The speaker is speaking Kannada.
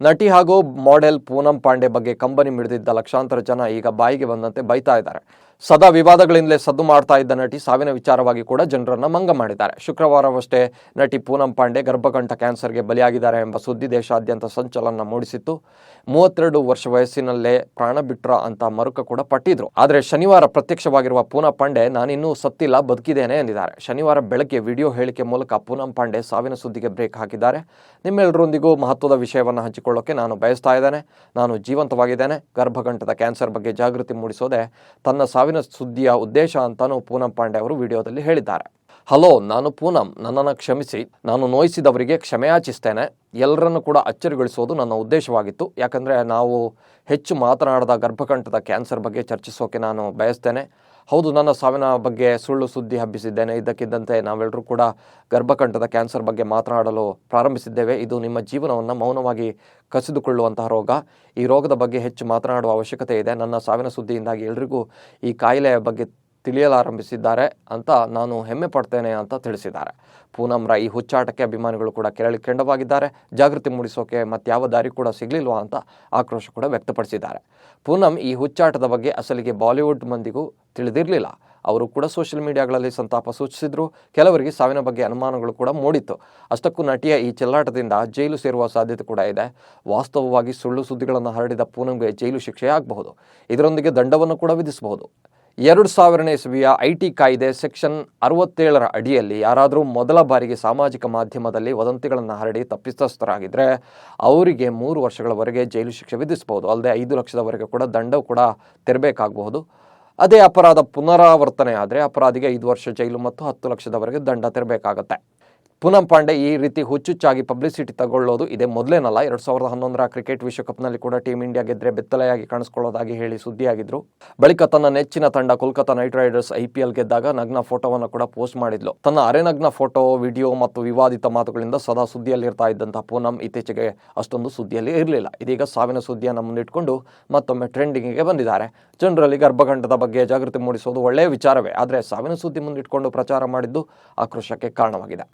ನಟಿ ಹಾಗೂ ಮಾಡೆಲ್ ಪೂನಂ ಪಾಂಡೆ ಬಗ್ಗೆ ಕಂಬನಿ ಮಿಡಿದಿದ್ದ ಲಕ್ಷಾಂತರ ಜನ ಈಗ ಬಾಯಿಗೆ ಬಂದಂತೆ ಬೈತಾ ಇದ್ದಾರೆ. ಸದಾ ವಿವಾದಗಳಿಂದಲೇ ಸದ್ದು ಮಾಡ್ತಾ ಇದ್ದ ನಟಿ ಸಾವಿನ ವಿಚಾರವಾಗಿ ಕೂಡ ಜನರನ್ನು ಮಂಗ ಮಾಡಿದ್ದಾರೆ. ಶುಕ್ರವಾರವಷ್ಟೇ ನಟಿ ಪೂನಂ ಪಾಂಡೆ ಗರ್ಭಕಂಠ ಕ್ಯಾನ್ಸರ್ಗೆ ಬಲಿಯಾಗಿದ್ದಾರೆ ಎಂಬ ಸುದ್ದಿ ದೇಶಾದ್ಯಂತ ಸಂಚಲನ ಮೂಡಿಸಿತ್ತು. ಮೂವತ್ತೆರಡು ವರ್ಷ ವಯಸ್ಸಿನಲ್ಲೇ ಪ್ರಾಣ ಬಿಟ್ರ ಅಂತ ಮರುಕ ಕೂಡ ಪಟ್ಟಿದ್ರು. ಆದರೆ ಶನಿವಾರ ಪ್ರತ್ಯಕ್ಷವಾಗಿರುವ ಪೂನಂ ಪಾಂಡೆ, ನಾನಿನ್ನೂ ಸತ್ತಿಲ್ಲ, ಬದುಕಿದ್ದೇನೆ ಎಂದಿದ್ದಾರೆ. ಶನಿವಾರ ಬೆಳಗ್ಗೆ ವಿಡಿಯೋ ಹೇಳಿಕೆ ಮೂಲಕ ಪೂನಂ ಪಾಂಡೆ ಸಾವಿನ ಸುದ್ದಿಗೆ ಬ್ರೇಕ್ ಹಾಕಿದ್ದಾರೆ. ನಿಮ್ಮೆಲ್ಲರೊಂದಿಗೂ ಮಹತ್ವದ ವಿಷಯವನ್ನು ಹಂಚಿಕೊಳ್ಳೋಕೆ ನಾನು ಬಯಸ್ತಾ ಇದ್ದೇನೆ. ನಾನು ಜೀವಂತವಾಗಿದ್ದೇನೆ. ಗರ್ಭಕಂಠದ ಕ್ಯಾನ್ಸರ್ ಬಗ್ಗೆ ಜಾಗೃತಿ ಮೂಡಿಸೋದೆ ತನ್ನ ಸಾವಿನ ಸುದ್ದಿಯ ಉದ್ದೇಶ ಅಂತಾನೂ ಪೂನಂ ಪಾಂಡೆ ಅವರು ವಿಡಿಯೋದಲ್ಲಿ ಹೇಳಿದ್ದಾರೆ. ಹಲೋ, ನಾನು ಪೂನಂ. ನನ್ನನ್ನು ಕ್ಷಮಿಸಿ. ನಾನು ನೋಯಿಸಿದವರಿಗೆ ಕ್ಷಮೆಯಾಚಿಸ್ತೇನೆ ಎಲ್ಲರನ್ನು ಕೂಡ ಅಚ್ಚರಿಗೊಳಿಸೋದು ನನ್ನ ಉದ್ದೇಶವಾಗಿತ್ತು. ಯಾಕಂದರೆ ನಾವು ಹೆಚ್ಚು ಮಾತನಾಡದ ಗರ್ಭಕಂಠದ ಕ್ಯಾನ್ಸರ್ ಬಗ್ಗೆ ಚರ್ಚಿಸೋಕೆ ನಾನು ಬಯಸ್ತೇನೆ. ಹೌದು, ನನ್ನ ಸಾವಿನ ಬಗ್ಗೆ ಸುಳ್ಳು ಸುದ್ದಿ ಹಬ್ಬಿಸಿದ್ದೇನೆ. ಇದ್ದಕ್ಕಿದ್ದಂತೆ ನಾವೆಲ್ಲರೂ ಕೂಡ ಗರ್ಭಕಂಠದ ಕ್ಯಾನ್ಸರ್ ಬಗ್ಗೆ ಮಾತನಾಡಲು ಪ್ರಾರಂಭಿಸಿದ್ದೇವೆ. ಇದು ನಿಮ್ಮ ಜೀವನವನ್ನು ಮೌನವಾಗಿ ಕಸಿದುಕೊಳ್ಳುವಂತಹ ರೋಗ. ಈ ರೋಗದ ಬಗ್ಗೆ ಹೆಚ್ಚು ಮಾತನಾಡುವ ಅವಶ್ಯಕತೆ ಇದೆ. ನನ್ನ ಸಾವಿನ ಸುದ್ದಿಯಿಂದಾಗಿ ಎಲ್ರಿಗೂ ಈ ಕಾಯಿಲೆಯ ಬಗ್ಗೆ ತಿಳಿಯಲಾರಂಭಿಸಿದ್ದಾರೆ ಅಂತ ನಾನು ಹೆಮ್ಮೆ ಪಡ್ತೇನೆ ಅಂತ ತಿಳಿಸಿದ್ದಾರೆ. ಪೂನಂರ ಈ ಹುಚ್ಚಾಟಕ್ಕೆ ಅಭಿಮಾನಿಗಳು ಕೂಡ ಕೆರಳಿ ಕೆಂಡವಾಗಿದ್ದಾರೆ. ಜಾಗೃತಿ ಮೂಡಿಸೋಕೆ ಮತ್ಯಾವ ದಾರಿ ಕೂಡ ಸಿಗಲಿಲ್ವಾ ಅಂತ ಆಕ್ರೋಶ ಕೂಡ ವ್ಯಕ್ತಪಡಿಸಿದ್ದಾರೆ. ಪೂನಂ ಈ ಹುಚ್ಚಾಟದ ಬಗ್ಗೆ ಅಸಲಿಗೆ ಬಾಲಿವುಡ್ ಮಂದಿಗೂ ತಿಳಿದಿರಲಿಲ್ಲ. ಅವರು ಕೂಡ ಸೋಷಿಯಲ್ ಮೀಡಿಯಾಗಳಲ್ಲಿ ಸಂತಾಪ ಸೂಚಿಸಿದ್ರು. ಕೆಲವರಿಗೆ ಸಾವಿನ ಬಗ್ಗೆ ಅನುಮಾನಗಳು ಕೂಡ ಮೂಡಿತ್ತು. ಅಷ್ಟಕ್ಕೂ ನಟಿಯ ಈ ಚೆಲ್ಲಾಟದಿಂದ ಜೈಲು ಸೇರುವ ಸಾಧ್ಯತೆ ಕೂಡ ಇದೆ. ವಾಸ್ತವವಾಗಿ ಸುಳ್ಳು ಸುದ್ದಿಗಳನ್ನು ಹರಡಿದ ಪೂನಂಗೆ ಜೈಲು ಶಿಕ್ಷೆ ಆಗಬಹುದು. ಇದರೊಂದಿಗೆ ದಂಡವನ್ನು ಕೂಡ ವಿಧಿಸಬಹುದು. ಎರಡು ಸಾವಿರನೇ ಇಸವಿಯ ಐ ಟಿ ಕಾಯ್ದೆ ಸೆಕ್ಷನ್ ಅರವತ್ತೇಳರ ಅಡಿಯಲ್ಲಿ ಯಾರಾದರೂ ಮೊದಲ ಬಾರಿಗೆ ಸಾಮಾಜಿಕ ಮಾಧ್ಯಮದಲ್ಲಿ ವದಂತಿಗಳನ್ನು ಹರಡಿ ತಪ್ಪಿತಸ್ಥರಾಗಿದ್ದರೆ ಅವರಿಗೆ ಮೂರು ವರ್ಷಗಳವರೆಗೆ ಜೈಲು ಶಿಕ್ಷೆ ವಿಧಿಸಬಹುದು ಅಲ್ಲದೆ ಐದು ಲಕ್ಷದವರೆಗೆ ಕೂಡ ದಂಡ ಕೂಡ ತೆರಬೇಕಾಗಬಹುದು. ಅದೇ ಅಪರಾಧ ಪುನರಾವರ್ತನೆ ಆದರೆ ಅಪರಾಧಿಗೆ ಐದು ವರ್ಷ ಜೈಲು ಮತ್ತು ಹತ್ತು ಲಕ್ಷದವರೆಗೆ ದಂಡ ತೆರಬೇಕಾಗತ್ತೆ. ಪೂನಂ ಪಾಂಡೆ ಈ ರೀತಿ ಹುಚ್ಚುಚ್ಚಾಗಿ ಪಬ್ಲಿಸಿಟಿ ತಗೊಳ್ಳೋದು ಇದೇ ಮೊದಲೇನಲ್ಲ? ಎರಡು ಸಾವಿರದ ಹನ್ನೊಂದರ ಕ್ರಿಕೆಟ್ ವಿಶ್ವಕಪ್ನಲ್ಲಿ ಕೂಡ ಟೀಮ್ ಇಂಡಿಯಾ ಗೆದ್ರೆ ಬೆತ್ತಲೆಯಾಗಿ ಕಾಣಿಸ್ಕೊಳ್ಳೋದಾಗಿ ಹೇಳಿ ಸುದ್ದಿಯಾಗಿದ್ರು. ಬಳಿಕ ತನ್ನ ನೆಚ್ಚಿನ ತಂಡ Kolkata Knight Riders I P L ಗೆದ್ದಾಗ ನಗ್ನ ಫೋಟೋವನ್ನು ಕೂಡ ಪೋಸ್ಟ್ ಮಾಡಿದ್ಲು. ತನ್ನ ಅರೆನಗ್ನ ಫೋಟೋ, ವಿಡಿಯೋ ಮತ್ತು ವಿವಾದಿತ ಮಾತುಗಳಿಂದ ಸದಾ ಸುದ್ದಿಯಲ್ಲಿರ್ತಾ ಇದ್ದಂತಹ ಪೂನಂ ಇತ್ತೀಚೆಗೆ ಅಷ್ಟೊಂದು ಸುದ್ದಿಯಲ್ಲಿ ಇರಲಿಲ್ಲ. ಇದೀಗ ಸಾವಿನ ಸುದ್ದಿಯನ್ನು ಮುಂದಿಟ್ಕೊಂಡು ಮತ್ತೊಮ್ಮೆ ಟ್ರೆಂಡಿಂಗ್ಗೆ ಬಂದಿದ್ದಾರೆ. ಜನರಲ್ಲಿ ಗರ್ಭಗಂಡದ ಬಗ್ಗೆ ಜಾಗೃತಿ ಮೂಡಿಸೋದು ಒಳ್ಳೆಯ ವಿಚಾರವೇ. ಆದರೆ ಸಾವಿನ ಸುದ್ದಿ ಮುಂದಿಟ್ಕೊಂಡು ಪ್ರಚಾರ ಮಾಡಿದ್ದು ಆಕ್ರೋಶಕ್ಕೆ ಕಾರಣವಾಗಿದೆ.